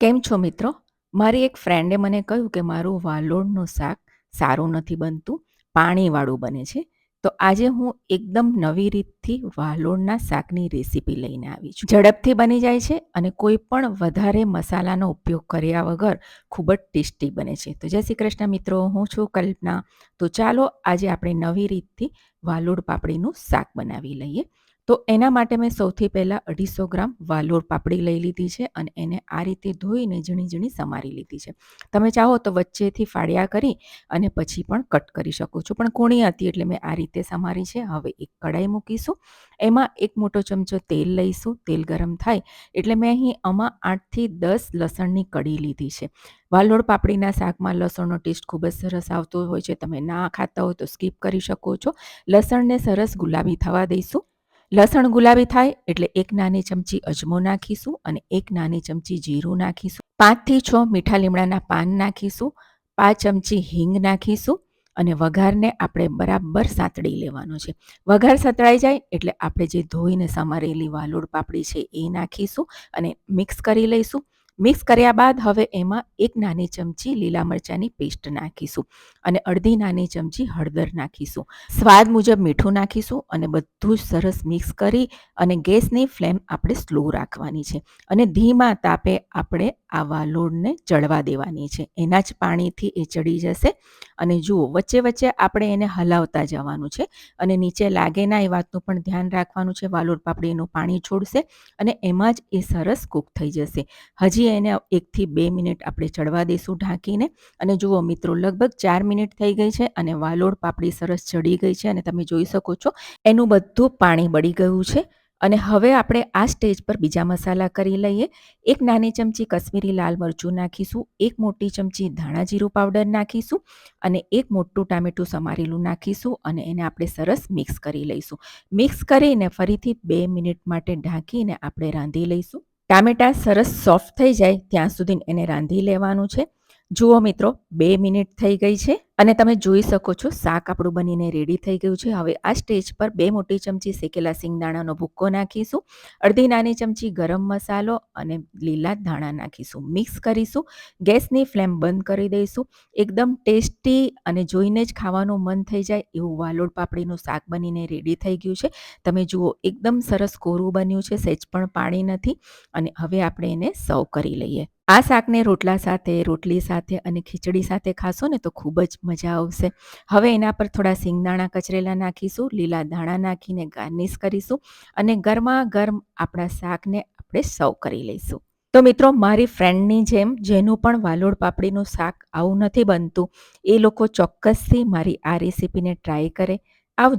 કેમ છો મિત્રો? મારી એક ફ્રેન્ડે મને કહ્યું કે મારું વાલોળનું શાક સારું નથી બનતું, પાણીવાળું બને છે. તો આજે હું એકદમ નવી રીતથી વાલોળના શાકની રેસીપી લઈને આવી છું. ઝડપથી બની જાય છે અને કોઈ પણ વધારે મસાલાનો ઉપયોગ કર્યા વગર ખૂબ જ ટેસ્ટી બને છે. તો જય શ્રી કૃષ્ણ મિત્રો, હું છું કલ્પના. તો ચાલો આજે આપણે નવી રીતથી વાલોડ પાપડીનું શાક બનાવી લઈએ. તો એના માટે મેં સૌથી પહેલાં અઢીસો ગ્રામ વાલોર પાપડી લઈ લીધી છે અને એને આ રીતે ધોઈને ઝીણી ઝીણી સમારી લીધી છે. તમે ચાહો તો વચ્ચેથી ફાળિયા કરી અને પછી પણ કટ કરી શકો છો. પણ કૂણી હતી એટલે મેં આ રીતે સમારી છે. હવે એક કડાઈ મૂકીશું. એમાં એક મોટો ચમચો તેલ લઈશું. તેલ ગરમ થાય એટલે મેં અહીં આમાં આઠથી દસ લસણની કડી લીધી છે. વાલોડ પાપડીના શાકમાં લસણનો ટેસ્ટ ખૂબ જ સરસ આવતો હોય છે. તમે ના ખાતા હોય તો સ્કીપ કરી શકો છો. લસણને સરસ ગુલાબી થવા દઈશું. લસણ ગુલાબી થાય એટલે એક નાની ચમચી અજમો નાખીશું અને એક નાની ચમચી જીરું નાખીશું. પાંચથી છ મીઠા લીમડાના પાન નાખીશું. પાંચ ચમચી હિંગ નાખીશું અને વઘારને આપણે બરાબર સાંતળી લેવાનો છે. વઘાર સંતળાઈ જાય એટલે આપણે જે ધોઈને સમારેલી વાલોડ પાપડી છે એ નાખીશું અને મિક્સ કરી લઈશું. મિક્સ કર્યા બાદ હવે એમાં એક નાની ચમચી લીલા મરચાંની પેસ્ટ નાખીશું અને અડધી નાની ચમચી હળદર નાખીશું. સ્વાદ મુજબ મીઠું નાખીશું અને બધું જ સરસ મિક્સ કરી અને ગેસની ફ્લેમ આપણે સ્લો રાખવાની છે અને ધીમા તાપે આપણે આ વાલોડને ચડવા દેવાની છે. એના જ પાણીથી એ ચડી જશે અને જુઓ, વચ્ચે વચ્ચે આપણે એને હલાવતા જવાનું છે અને નીચે લાગે ના એ વાતનું પણ ધ્યાન રાખવાનું છે. વાલોડ પાપડી એનું પાણી છોડશે અને એમાં જ એ સરસ કૂક થઈ જશે. હજી એને એકથી બે મિનિટ આપણે ચડવા દઈશું ઢાંકીને. અને જુઓ મિત્રો, લગભગ ચાર મિનિટ થઈ ગઈ છે અને વાલોડ પાપડી સરસ ચડી ગઈ છે અને તમે જોઈ શકો છો એનું બધું પાણી બળી ગયું છે. અને હવે આપણે આ સ્ટેજ પર બીજા મસાલા કરી લઈએ. એક નાની ચમચી કશ્મીરી લાલ મરચું નાખીશું, એક મોટી ચમચી ધાણા જીરું પાવડર નાખીશું અને એક મોટું ટામેટું સમારેલું નાખીશું અને એને આપણે સરસ મિક્સ કરી લઈશું. મિક્સ કરીને ફરીથી બે મિનિટ માટે ઢાંકીને આપણે રાંધી લઈશું. ટામેટાં સરસ સોફ્ટ થઈ જાય ત્યાં સુધી એને રાંધી લેવાનું છે. જુઓ મિત્રો, બે મિનિટ થઈ ગઈ છે અને તમે જોઈ શકો છો શાક આપણું બનીને રેડી થઈ ગયું છે. હવે આ સ્ટેજ પર બે મોટી ચમચી શેકેલા સિંગદાણાનો ભૂક્કો નાખીશું, અડધી નાની ચમચી ગરમ મસાલો અને લીલા ધાણા નાખીશું. મિક્સ કરીશું, ગેસની ફ્લેમ બંધ કરી દઈશું. એકદમ ટેસ્ટી અને જોઈને જ ખાવાનું મન થઈ જાય એવું વાલોડ પાપડીનું શાક બનીને રેડી થઈ ગયું છે. તમે જુઓ, એકદમ સરસ કોરું બન્યું છે સહેજ પણ પાણી નથી અને હવે આપણે એને સર્વ કરી લઈએ. આ શાકને રોટલા સાથે, રોટલી સાથે અને ખીચડી સાથે ખાશો ને તો ખૂબ જ મજા આવશે. હવે એના પર થોડા સિંગદાણા કચરેલા નાખીશું, લીલા દાણા નાખીને ગાર્નિશ કરીશું અને ગરમા ગરમ આપણા શાકને આપણે સર્વ કરી લઈશું. તો મિત્રો, મારી ફ્રેન્ડની જેમ જેનું પણ વાલોડ પાપડીનું શાક આવું નથી બનતું, એ લોકો ચોક્કસથી મારી આ રેસીપીને ટ્રાય કરે. આવજો.